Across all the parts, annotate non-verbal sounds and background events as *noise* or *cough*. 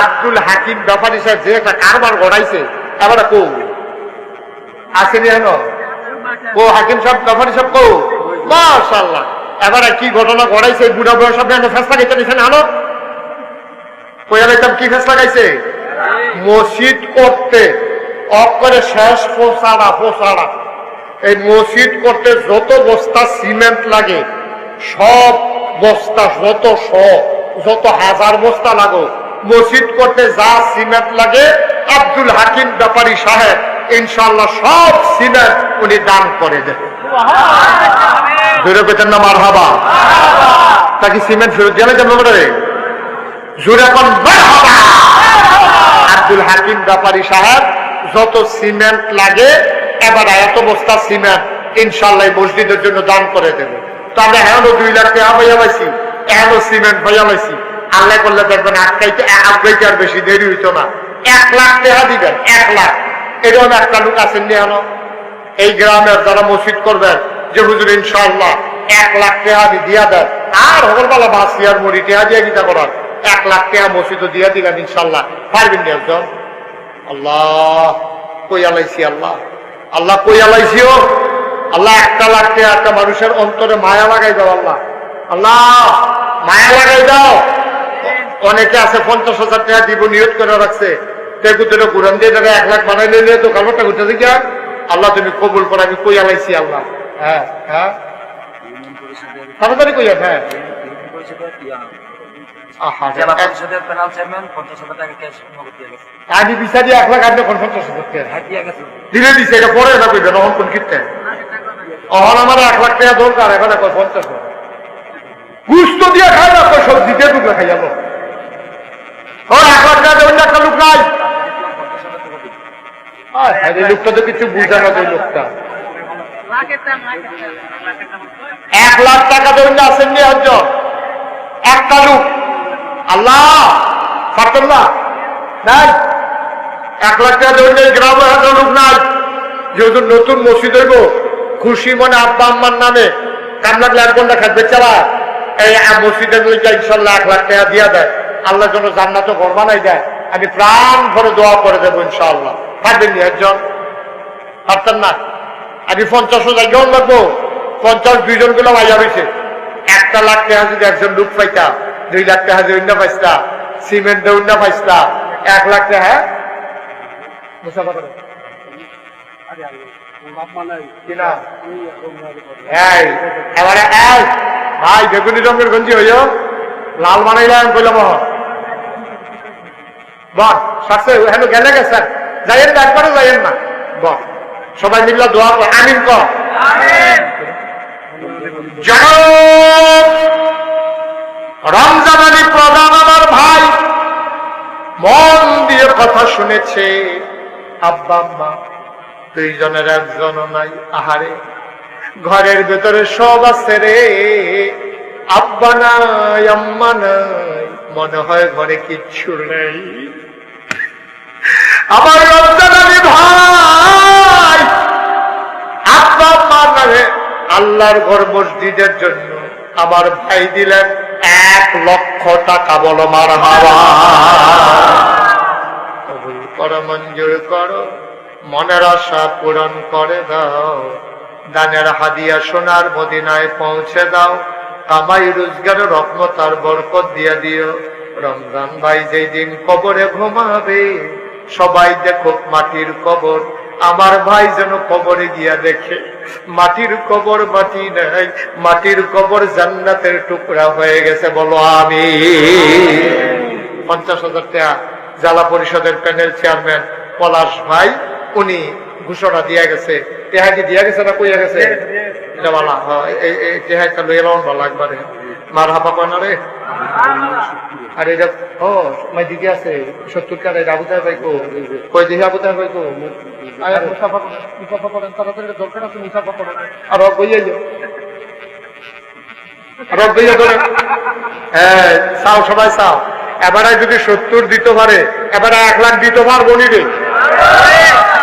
আব্দুল হাকিম ব্যাপারী সাহেব যে একটা কারবার গড়াইছে এবার কো? আসেনি ও হাকিম সাহেব, ব্যাপারী সাহেব কো? মাশাল্লাহ এবারে কি ঘটনা ঘটাইছে বুড়া বয়স আপনি ফেসলা গেছে নিছেন আনো কইয়া কি ফেসলা গাইছে মসজিদ করতে। অফ করে শেষ পোষাড়া পোষাড়া এই মসজিদ করতে যত বস্তা সিমেন্ট লাগে, সব বস্তা, যত শ, যত হাজার বস্তা লাগো মসজিদ করতে যা সিমেন্ট লাগে, আব্দুল হাকিম ব্যাপারী সাহেব ইনশাল্লাহ সব সিমেন্ট উনি দান করে দেবে জোরে পেতেন না মার হাবা তাকে সিমেন্ট ফেরত দিয়ে করে জোরে এখন আব্দুল হাকিম ব্যাপারী সাহেব, যত সিমেন্ট লাগে, এবার এত বস্তা সিমেন্ট ইনশাল্লাহ মসজিদের জন্য দান করে দেবে। তো আমরা এখনও দুই লাখ টাকা ভাইয়া পাইছি, এখনও সিমেন্ট ভাইয়া পাইছি। আল্লাহ করলে দেখবেন আটকাইতে আটকাইতে আর বেশি দেরি হইতো না। এক লাখ টাকা দিবেন, এক লাখ। এরকম একটা লোক আছেন নি এই গ্রামের যারা মসজিদ করবেন, যে হুজুর ইনশাল্লাহ এক লাখ আমি দিয়া দেন। আর হগলবেলা বাসি আর মরি টাকা দিয়ে গীতা করার এক লাখ টাকা মসজিদ দিয়া দিবেন ইনশাল্লাহ পারবেন নি একজন? আল্লাহ, কই আলাইছি আল্লাহ? আল্লাহ কই আলাইছিও? আল্লাহ একটা লাখ টাকা একটা মানুষের অন্তরে মায়া লাগাই দাও আল্লাহ। আল্লাহ, মায়া লাগাই দাও। অনেকে আছে পঞ্চাশ হাজার টাকা দিব, নিয়োগ করে রাখছে। দিয়ে এক লাখ বানাই নিলে তো কারবারটা ঘুরতে দেখি আল্লাহ তুমি কবুল করে, আমি কই আলাইছি আল্লাহ। হ্যাঁ হ্যাঁ। তাড়াতাড়ি হ্যাঁ। এক- লাখ পরে না অহন কোন আমার এক লাখ টাকা দরকার, এখন পঞ্চাশ দিয়ে খাই না খাই ও এক লাখ টাকা দেবেন একটা লোক নাই। লোকটা তো কিছু বুঝে না লোকটা। এক লাখ টাকা দেবেন না আসেননি একজন একটা লোক। আল্লাহ পারতেন না? নাই? এক লাখ টাকা দেবেন এই গ্রামে একটা লোক নাই। যেহেতু নতুন মসজিদ হইব খুশি মনে আব্বা আম্মার নামে কাম লাগলে এক ঘণ্টা খাদ্য চালা। এই মসজিদের ইনশাল্লাহ এক লাখ টাকা দিয়া দেয়। আল্লাহ যেন জান্নাত ঘর বানাই দেয়, আমি প্রাণ ভরে দোয়া করে দেবো ইনশাআল্লাহ। পারবেন নি একজন। পারতেন না? আমি পঞ্চাশও জায়গাও লাগবো। পঞ্চাশ দুইজনগুলো মাইয়া হয়েছে একটা লাখ টাকা যদি একজন লোক পাইতা, দুই লাখ টাকা যদি অন্য পাইতা সিমেন্ট অন্য পাইতা এক লাখ টাকা হ্যাঁ? ভাই, বেগুনি রঙের গঞ্জি হইও। লাল বানাইলাম, কইলাম বল সাথে হেন গেলে গেছে যাইয়েন না একবারও যাইয়েন না। বল সবাই মিল্লা দোয়া কর। আমিন জনাব রমজান প্রধান আমার ভাই। মন দিয়ে কথা শুনেছে। আব্বা আম্মা দুইজনের একজনও নাই। আহারে ঘরের ভেতরে সব আছে রে। আব্বা নাই আম্মা নাই। মনে হয় ঘরে কিচ্ছু নেই। আমার রমজান ভাই, আব্বা আম্মা নামে আল্লাহর ঘর মসজিদের জন্য আমার ভাই দিলেন এক লক্ষ টাকা বলো মার হাওয়া। করো, মঞ্জুর করো, মনের আশা পূরণ করে দাও, দানের হাদিয়া সোনার মদিনায় পৌঁছে দাও, কামাই রোজগারের রহমত আর বরকত দিয়া দিও। রমজান ভাই যেই দিন কবরে ঘুমাবে সবাই দেখো মাটির কবর। আমার ভাই যেন কবরে গিয়া দেখে মাটির কবর মাটি নাই মাটির কবর জান্নাতের টুকরা হয়ে গেছে বলো আমি পঞ্চাশ হাজার টাকা জেলা পরিষদের প্যানেল চেয়ারম্যান পলাশ ভাই উনি ঘোষণা দিয়া গেছে। টেহা কি দিয়া গেছে না কইয়া গেছে? দেওয়ালা হ্যাঁ, এই এই টেহা একটা লইয়া একবারে মার হাপা কয় রে? আর এটা ও মাই দিকে আছে সত্তর টাকা এটা আবুতায় পাইকো কই দিকে আবুতায় পাইকো আয়া মুসাফা মুসাফা করেন তাড়াতাড়ি দরকার আছে মুসাফা করেন। আর রব বইয়া যাও রব বইয়া ধরেন হ্যাঁ চাও সবাই চাও। এবারে যদি সত্তর দিতে পারে এবারে এক লাখ দিতে পারব নি রে।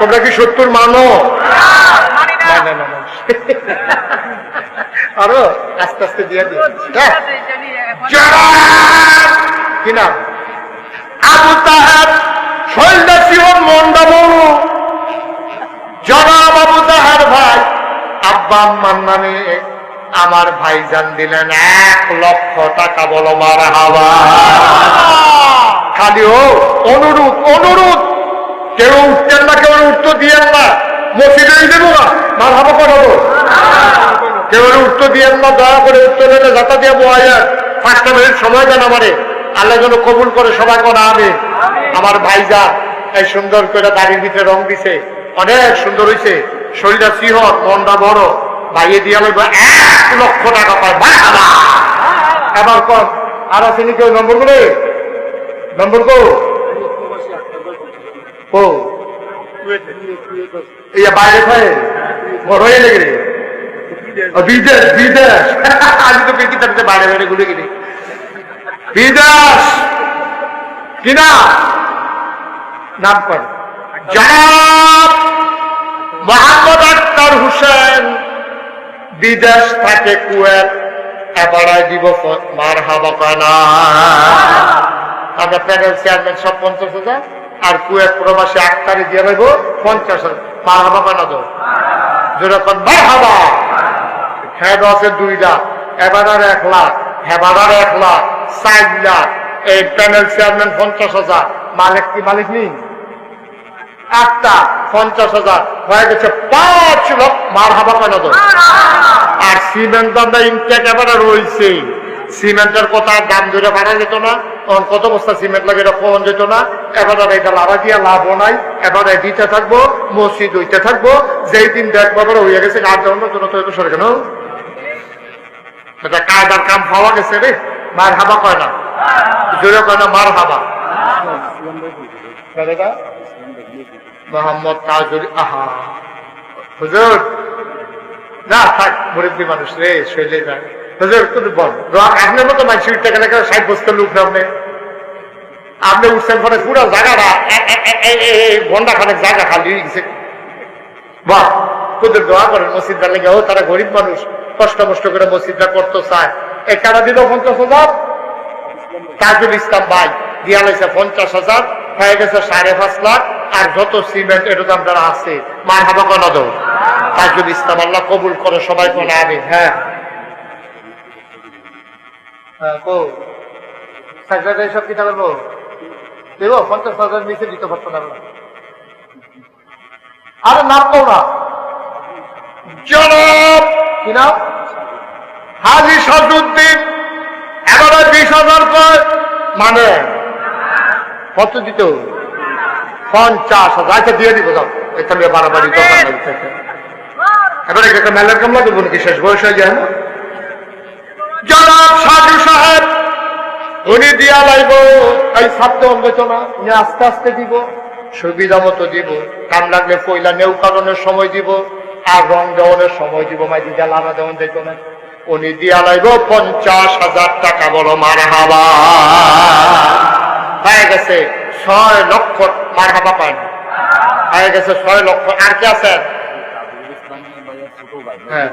তোমরা কি সত্তর মানো? না না না। *laughs* আরও আস্তে আস্তে দিয়ে দিও হ্যাঁ। জনাব! কি নাম? আবু জনাব আবু তাহার ভাই আব্বা আম্মার নামে আমার ভাইজান দিলেন এক লক্ষ টাকা বলো মার হাওয়া খালি ও অনুরোধ অনুরোধ। কেউ উঠতেন না কেউ উত্তর দিয়েন না। মসজিদে দেবো না মার হাবা করাবো। কেউ উত্তর দিয়েন না দয়া করে উত্তর দিলে যাতা দিয়ে বয়ার পাঁচটা মিনিট সময় দেন আমারে। আল্লাহ যেন কবুল করে সবাই করা আমি আমার ভাইজা এই সুন্দর করে দাড়ির ভিতরে রং দিছে অনেক সুন্দর হয়েছে শরীরটা সিহর মনটা বড়। ভাইয়ে দিয়া লইব এক লক্ষ টাকা পায় বাবা এবার কর। আর আছে ওই নম্বর করে নম্বর কো ও ইয়া বাইরে খায় বড় হয়ে লেগে। বিদেশ বিদেশ। *laughs* আমি তো বেশি থাকতে বাইরে বাইরে ঘুরে গেলি বিদেশ! কিনা নাম? কর। জনাব থাকে কুয়েত এবারায় দিব মার হাবা চেয়ারম্যান সব পঞ্চাশ হাজার, আর কুয়েত প্রবাসী আক্তারে দিয়ে দেবো পঞ্চাশ হাজার। মার হাবা কানা মার হাবা হ্যাঁ আছে দুই লাখ এবার এক লাখ হেবার এক লাখ, চার লাখ, এই প্যানেল চেয়ারম্যান পঞ্চাশ হাজার। মালিক কি মালিক নেই? একটা, পঞ্চাশ হাজার। হয়ে গেছে পাঁচ লক্ষ মার হাবা কেন আর সিমেন্ট দামটা ইনটেক এবারে রয়েছে। সিমেন্টের কথা দাম ধরে বাড়া যেত না। তখন কত বস্তা সিমেন্ট লাগে কমন যেত না? এবার এটা লাভা দিয়া লাভও নাই। এবার দিতে থাকব, মসজিদ হইতে থাকব। যেই দিন দেখব হয়ে গেছে আর যখন জন্য তো সরে এটা কায়দার কাম পাওয়া গেছে রে। মার হাবা কয় না? জোরে কয় না মার হাবা মোহাম্মদ তাজুল আহা। হুজুর, না, থাক, মুরব্বী মানুষ রে, শৈলে যায় হুজুর, তুমি বল। আপনার মতো মানুষ উঠতে গেলে ষাট বছর লোক না আপনি? উঠছেন পরে পুরো জায়গাটা ঘণ্টা খানেক জায়গা খালি গেছে। বাহ, তোদের দোয়া করেন মসজিদটা লেগে। ও, তারা গরিব মানুষ। কষ্ট মষ্ট করে মসজিদটা করতে চায় এই টাকা দিল পঞ্চাশ হাজার? তাজুল ইসলাম ভাই দিয়া লাইছে পঞ্চাশ হাজার, হয়ে গেছে সাড়ে পাঁচ লাখ, আর যত সিমেন্ট এটা দাম যারা আছে, মার হাবা কোন দো তাজুল ইসলাম আল্লাহ কবুল করে সবাই কোন আমি হ্যাঁ। হ্যাঁ সব। আরে নাম না। জনাব! কি নাম? হাজি সাজুদ্দিন এবারে বিশ হাজার মানে কত দিত? পঞ্চাশ হাজার। আচ্ছা দিয়ে দিব এখানে বাড়াবাড়ি এবারে একটা মেলার কামলা দেবো নাকি? শেষ বয়স হয়ে যায় না? জনাব সাজু সাহেব উনি দিয়া লাইব। এই ছাত্র উনি আস্তে আস্তে দিব। সুবিধা মতো দিব। কাম লাগলে পয়লা নেউ কারণের সময় দিব। আর রং দেওয়ানের সময় দিব। মাই দিদা লানা দেওয়ান দেখো না। উনি দিয়া লাইব পঞ্চাশ হাজার টাকা বলো মার হাবা হয়ে গেছে ছয় লক্ষ মার হাবা পান। হয়ে গেছে ছয় লক্ষ। আর কে আছেন? হ্যাঁ।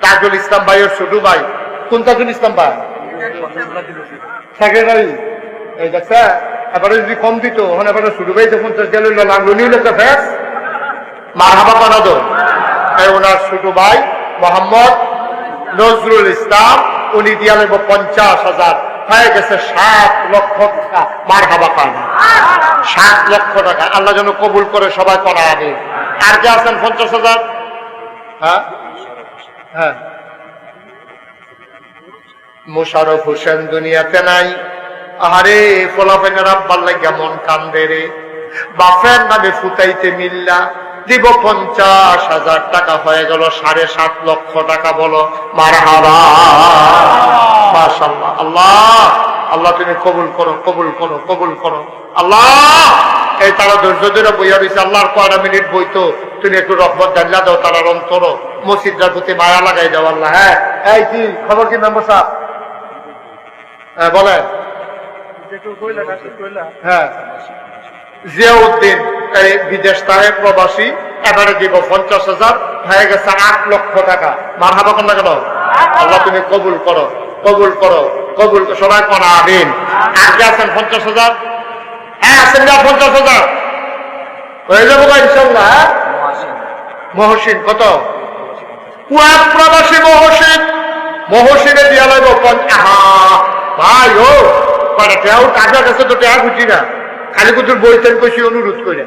তাজুল ইসলাম ভাইয়ের ছোট ভাই। কোন তাজুল ইসলাম ভাই? সেক্রেটারি। এই দেখছে, এবারে যদি কম দিত হন এবারে শুরু ভাই লাগল নিল একটা মার হাবা এই ওনার ছোট ভাই মোহাম্মদ নজরুল ইসলাম, উনি দিয়া নেব পঞ্চাশ হাজার। হয়ে গেছে সাত লক্ষ টাকা। মার হাবা পান সাত লক্ষ টাকা। আল্লাহ যেন কবুল করে সবাই করা আগে। আর কে আছেন পঞ্চাশ হাজার? হ্যাঁ? হ্যাঁ। মোশারফ হোসেন দুনিয়াতে নাই। আহারে ফলাফেনের আব্বার লাগিয়া মন কান্দে রে। বাপের নামে ফুটাইতে মিল্লা। দিব পঞ্চাশ হাজার টাকা। হয়ে গেল সাড়ে সাত লক্ষ টাকা বলো। মার আল্লাহ আল্লাহ তুমি কবুল করো কবুল করো কবুল করো। আল্লাহ, এই তারা ধৈর্য ধরে বইয়া রয়েছে আল্লাহর কয়টা মিনিট বইতো তুমি একটু রহমত জানলা দাও তারা অন্তর। মসজিদটার প্রতি মায়া লাগাই দাও আল্লাহ। হ্যাঁ এই কি, খবর কি মেম্বার সাহেব? হ্যাঁ বলেন। হ্যাঁ জিয়াউদ্দিন বিদেশ তাহে প্রবাসী, এবারে দিব পঞ্চাশ হাজার, হয়ে গেছে আট লক্ষ টাকা। মার হাবা কন্যা কেন আল্লাহ তুমি কবুল করো কবুল করো, কবুল সবাই করা, আমিন। আর কি আছেন পঞ্চাশ হাজার? হ্যাঁ আছেন না পঞ্চাশ হাজার। হয়ে যাব ইনশাল্লাহ হ্যাঁ? মহসিন, কত? কুয়াত প্রবাসী মহসিন। মহসিনে দিয়া লাগবো ভাই ও কটা টেয়াও টাকা কাছে তো টেয়া খুঁজি না। খালি কুতুর বইতেন কইছি, অনুরোধ করে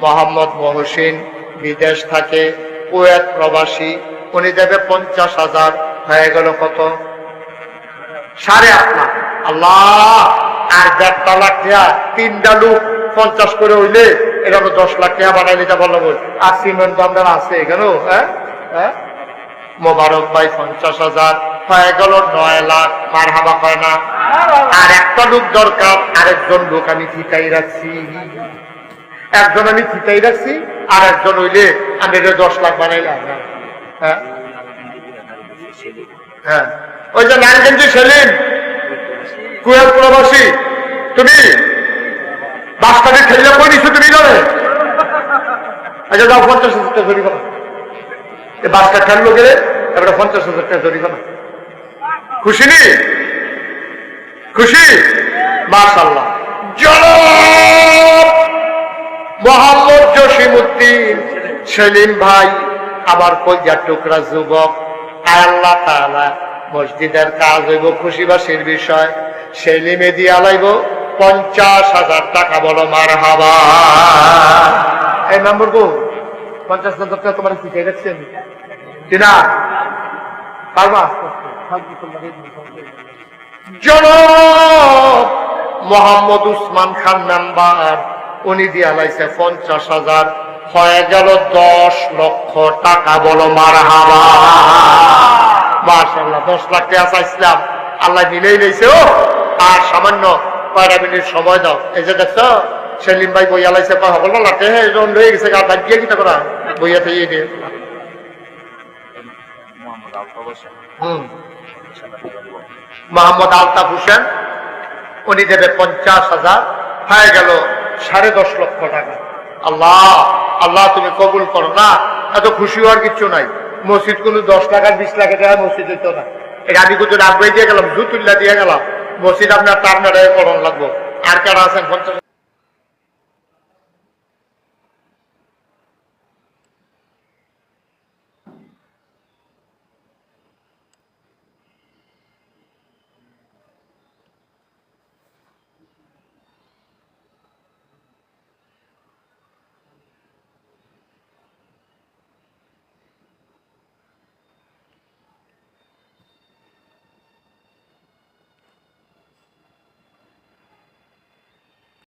মোহাম্মদ মহসিন, বিদেশ থাকে, কুয়েত প্রবাসী, উনি দেবে পঞ্চাশ হাজার, হয়ে গেল কত? সাড়ে আট লাখ। আল্লাহ, আর দেড়টা লাখ টাকা তিনটা লোক পঞ্চাশ করে হইলে এটা হলো দশ লাখ টাকা বানাইলে যা বলল বল। আর সিমেন্ট আপনার আছে এখানেও হ্যাঁ? হ্যাঁ? মোবারক ভাই পঞ্চাশ হাজার, হয়ে গেল নয় লাখ মার হাবা হয় না। আর একটা লোক দরকার, আরেকজন লোক আমি ঠিকাই রাখছি। একজন আমি ঠিকাই রাখছি, আর একজন হইলে আমি দশ লাখ বানাইলাম হ্যাঁ? হ্যাঁ। ওই যে নারায়ণগঞ্জে সেলিম, কুয়েত প্রবাসী, তুমি বাসটাকে খেললে কই নিছো তুমি করে আচ্ছা দাও পঞ্চাশ হাজার টাকা ধরি না এই বাসটা খেললো গেলে এবারে পঞ্চাশ হাজার টাকা ধরি না খুশি নি? খুশি? মাশাল্লাহ জনাব মোহাম্মদ জসিমুদ্দিন সেলিম ভাই আমার কলজার টুকরা যুবক। আল্লাহ তাআলা মসজিদের কাজ হইব খুশিবাসীর বিষয়। সেলিমে দিয়া লাইব পঞ্চাশ হাজার টাকা বলো মার হাবা এই নম্বর গো পঞ্চাশ হাজার টাকা তোমার শিখে রাখছেন কিনা পারবা? জনাব মোহাম্মদ উসমান খান নাম্বার। উনি দিয়া লাইছে পঞ্চাশ হাজার। হয়ে গেল দশ লক্ষ টাকা, বলো মার হাবা মার্শাল্লাহ দশ লাখ টাকা চাইছিলাম। আল্লাহ মিলেই লইছে, ও। আর সামান্য কয়টা মিনিট সময় দাও। এই যে দেখছ, সেলিম ভাই বইয়া লাইছে, কয় সকল লাটে হে এজন লয়ে গেছে, গা দাগ দিয়ে কিটা করা? বইয়া থেকে দিয়ে মোহাম্মদ আলতাফ হোসেন, উনি দেবে পঞ্চাশ হাজার। হয়ে গেল সাড়ে দশ লক্ষ টাকা। আল্লাহ আল্লাহ তুমি কবুল করো। না, এত খুশি হওয়ার কিছু নাই। মসজিদ কোনো দশ টাকা, বিশ লাখ টাকা মসজিদ হইতো না। এটা আমি কিন্তু রাখবে দিয়ে গেলাম, জুতুল্লা দিয়ে গেলাম। মসজিদ আপনার টার্নারে করণ লাগবো। আর কারা আছেন? পঞ্চাশ